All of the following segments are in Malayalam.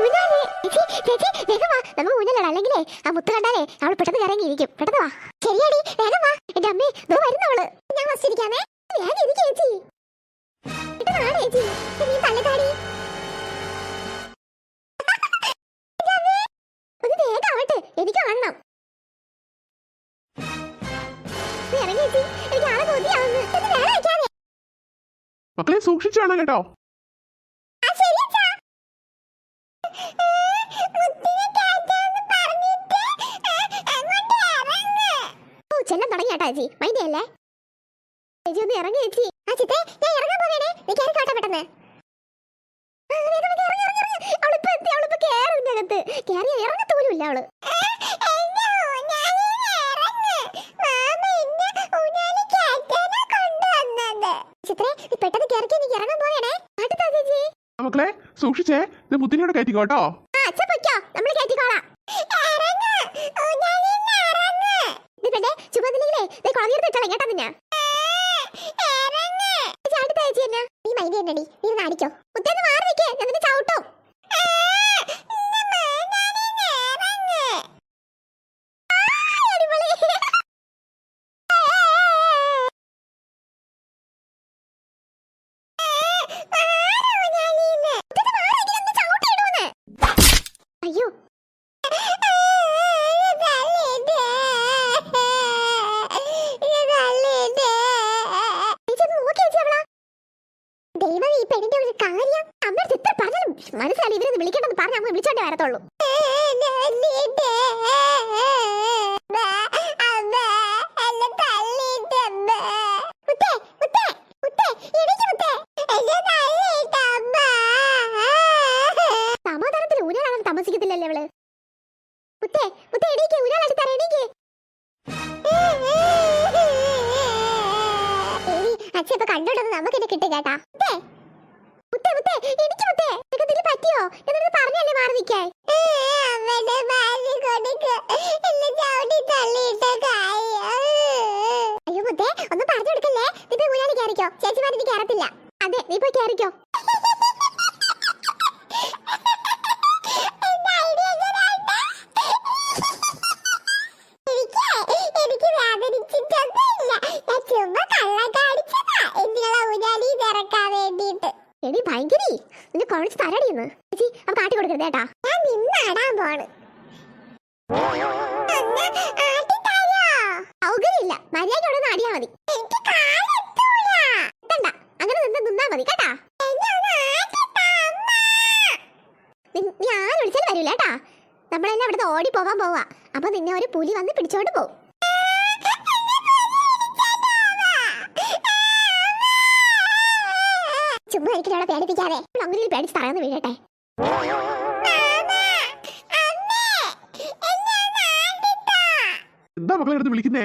ഊഞ്ഞാൽ. ചേച്ചി, ചേച്ചി, വേഗം വാ. നമുക്ക് ഊഞ്ഞാലിടാം. അല്ലെങ്കിലേ ആ മുത്ത് കണ്ടാലേ അവൾ പെട്ടെന്ന് ഇറങ്ങിയിരിക്കും പെട്ടെന്ന് വാ. ശരിയാടി വേഗം വാ. എന്റെ അമ്മേ ദോ വരുന്നവൾ ഞാൻ വസിരിക്കാമേ വേഗം ഇരിക്ക് ചേച്ചി. ചേച്ചി. നീ ആവട്ടെ. എനിക്ക് കാണണം മക്കളെ സൂക്ഷിച്ചാണ് കേട്ടോ ആ ശരി അച്ഛാ മുത്തിനെ ടാറ്റാന്ന് പറഞ്ഞിട്ട് അങ്ങോട്ട് ഇറങ്ങ് ഓ ചെല്ലാൻ തുടങ്ങി ചേച്ചി. മൈൻഡ് ചെയ്യല്ലേ? ചേച്ചി ഒന്ന് ഇറങ്ങി ചേച്ചി. ആ ചിത്തേ ഞാൻ ഇറങ്ങാൻ പോകണേ നീ കയറി കാട്ടാ പെട്ടെന്ന്. ഇറങ്ങത്തോലും മക്കളെ സൂക്ഷിച്ചേ. ഇത് മുത്തിനോട് കയറ്റിക്കോ കേട്ടോ ആ, അച്ഛാ പൊയ്ക്കോ, നമ്മൾ കയറ്റിക്കോളാം. ഇത് പെണ്ണേ, എന്നാ? നീ നീ നാടിക്കോ മാറി നിക്ക്, ഞാൻ നിന്നെ ചവിട്ടും. ആ, അടിപൊളി. മുത്തേന്ന് മാറി നിക്ക്, ഞാൻ നിന്നെ ചവിട്ടിയിടുമെന്ന്. അയ്യോ ചേച്ചി ഒന്ന് നോക്കി ചേച്ചി അവളാ. ദൈവമേ, ഈ പെണ്ണിന്റെ ഒരു കാര്യം അമ്മയുടെ എത്ര പറഞ്ഞാലും മനസ്സിലായി ഇവരൊന്ന് വിളിക്കണ്ടെന്ന് പറഞ്ഞ് അങ്ങ് വിളിച്ചോണ്ടേ വരത്തുള്ളൂ. താമസിക്കത്തില്ലല്ലേ അവൾ? മുത്തേ മുത്തേ എണീക്ക് ഊരാളായിട്ട് തരാം എണീക്ക്. ഏയ്, അച്ഛൻ ഇപ്പൊ കണ്ടോണ്ടത് നമുക്ക് എന്നെ കിട്ടും. കേട്ടാ മുത്തേ മുത്തേ എനിക്ക് മുത്തേ. നിനക്ക് പറ്റിയോ? എന്നോട് പറഞ്ഞല്ലേ മാറി നിൽക്കാൻ. അയ്യോ മുത്തേ ഒന്നും പറഞ്ഞു കൊടുക്കല്ലേ? നീ പോയി ഊരാളി കയറിക്കോ. ചേച്ചിമാരി നീ കയറത്തില്ല. അതെ നീ പോയി കയറിക്കോ എനിക്ക് എനിക്ക് വേദനിച്ചിട്ടൊന്നുമില്ല ഞാൻ ചുമ്മാ കള്ളം കാണിച്ചതാ എന്തിനാ ഊഞ്ഞാലി ഇറക്കാൻ വേണ്ടിയിട്ട് എടി ഭയങ്കരി. നിന്നെ കുഴച്ച് തരടിയെന്ന് ചേച്ചി അവ കാട്ടി കൊടുക്കരുത് കേട്ടാ. ഞാൻ നിന്നാടാൻ പോണ് സൗകര്യമില്ല. മര്യാദയോടെ ആടിയാ മതി. അങ്ങനെ നിന്ന് നിന്നാ മതി കേട്ടാ. നി- ആര് വിളിച്ചാലും വരൂല കേട്ടാ. നമ്മളെല്ലാം ഇവിടുന്ന് ഓടി പോവാൻ പോവാ. അപ്പൊ നിന്നെ ഒരു പുലി വന്ന് പിടിച്ചോണ്ട് പോവും. ചുമ്മാ അവളെ പേടിപ്പിക്കാതെ. അങ്ങനെ പേടിച്ച് തറയാന്ന് വീഴട്ടെ. എന്താ മക്കളെ എടുത്ത് വിളിക്കുന്നേ?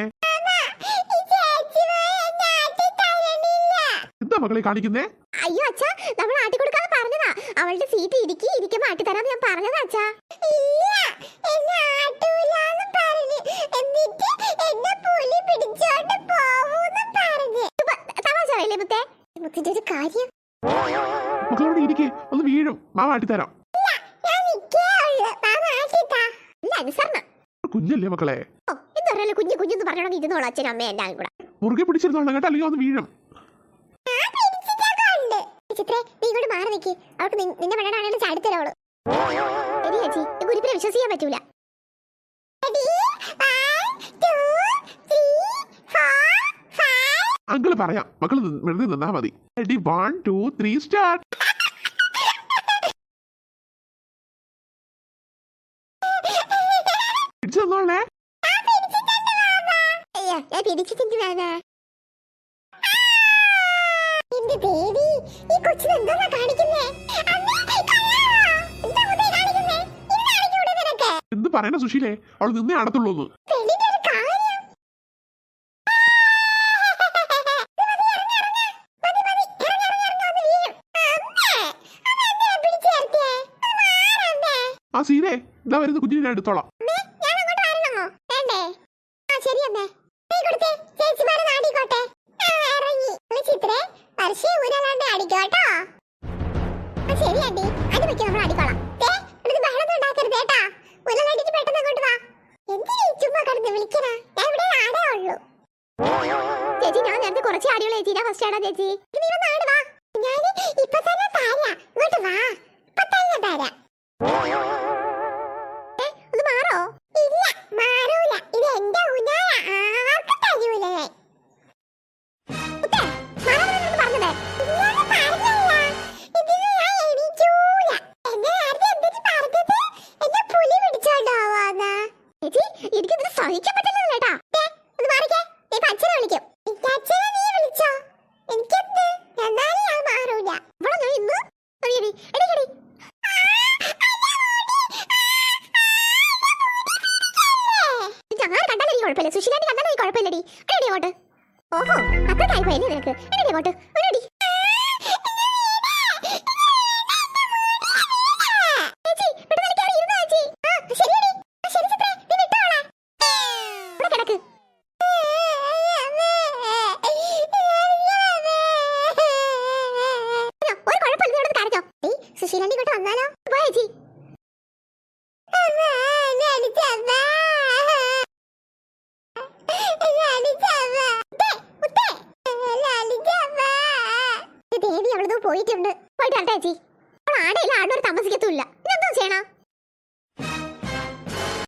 എന്താ മക്കളെ കാണിക്കുന്നേ? അയ്യോ അച്ഛാ നമ്മൾ ആട്ടി കൊടുക്കാന്ന് പറഞ്ഞതാ. അവളുടെ സീറ്റ് ഇരിക്കി ഇരിക്കുമ്പോ ആട്ടി തരാന്ന് ഞാൻ പറഞ്ഞതാ അച്ഛാ. തമാശ പറയല്ലേ മുത്തേ? മുത്തിന്റെ ഒരു കാര്യം മക്കളോട് ഇരിക്കേ. ഒന്ന് വീഴും. മാമ ആട്ടിത്തരാം. അനുസരണം കുഞ്ഞല്ലേ മക്കളെ? കുഞ്ഞു കുഞ്ഞെന്ന് പറഞ്ഞോണ്ട് ഇരുന്നോളൂ അച്ഛനും അമ്മയും എല്ലാം കൂടെ. മുറുകെ പിടിച്ചിരുന്നോളാം കേട്ടോ. അല്ലെങ്കിൽ ഒന്ന് വീഴും. ചിത്രേ നീ ഇങ്ങോട്ട് മാറി നിൽക്കി അവൾക്ക് നിന്നെ വേണമാണെങ്കിൽ ചാടിത്തരോളൂ ശരി ചേച്ചി. ഗുരുപ്പിനെ വിശ്വസിക്കാൻ പറ്റൂല. അങ്കിൾ പറയാം. മക്കൾ വെറുതെ നിന്നാ മതി. Ready one two three start ഈ കൊച്ചിന് എന്താ കാണിക്കുന്നേ? എന്ത് പറയണ സുശീലേ? അവൾ നിന്നേ അടത്തുള്ളൂന്ന് സീതേ ഇതാ വരുന്ന കുഞ്ഞിനെ ഞാൻ എടുത്തോളാം. ചേച്ചി ഞാൻ കുറച്ച് ഫസ്റ്റ് ആടാ ചേച്ചി. നീ ഞാൻ ഇപ്പൊ തന്നെ താരാ ഇങ്ങോട്ട് വാ. ഇപ്പൊ തന്നെ താരാ സഹിക്കാൻ പറ്റില്ല കേട്ടാ ഒന്ന് മാറിക്കേ ഇപ്പൊ അച്ഛനെ വിളിക്കും അച്ഛനെ നീ വിളിച്ചോ എനിക്കെന്ത് എന്നാലും ഞാൻ മാറൂല ഇവിടെ ഇന്ന് അറിയടി എടീ കുഴപ്പമില്ല സുശീലാന്റെ കണ്ടാൽ കുഴപ്പമില്ലടി അടിയടി അങ്ങോട്ട് ഓഹോ അത്രക്കായി പോയല്ലേ നിനക്ക് അടിയടി അങ്ങോട്ട് പോയിട്ടുണ്ട്. പോയിട്ട് വരട്ടെ ചേച്ചി. അവൾ ആടെ ഒരു താമസിക്കത്തുമില്ല. ഇതെന്തോ ചെയ്യണം?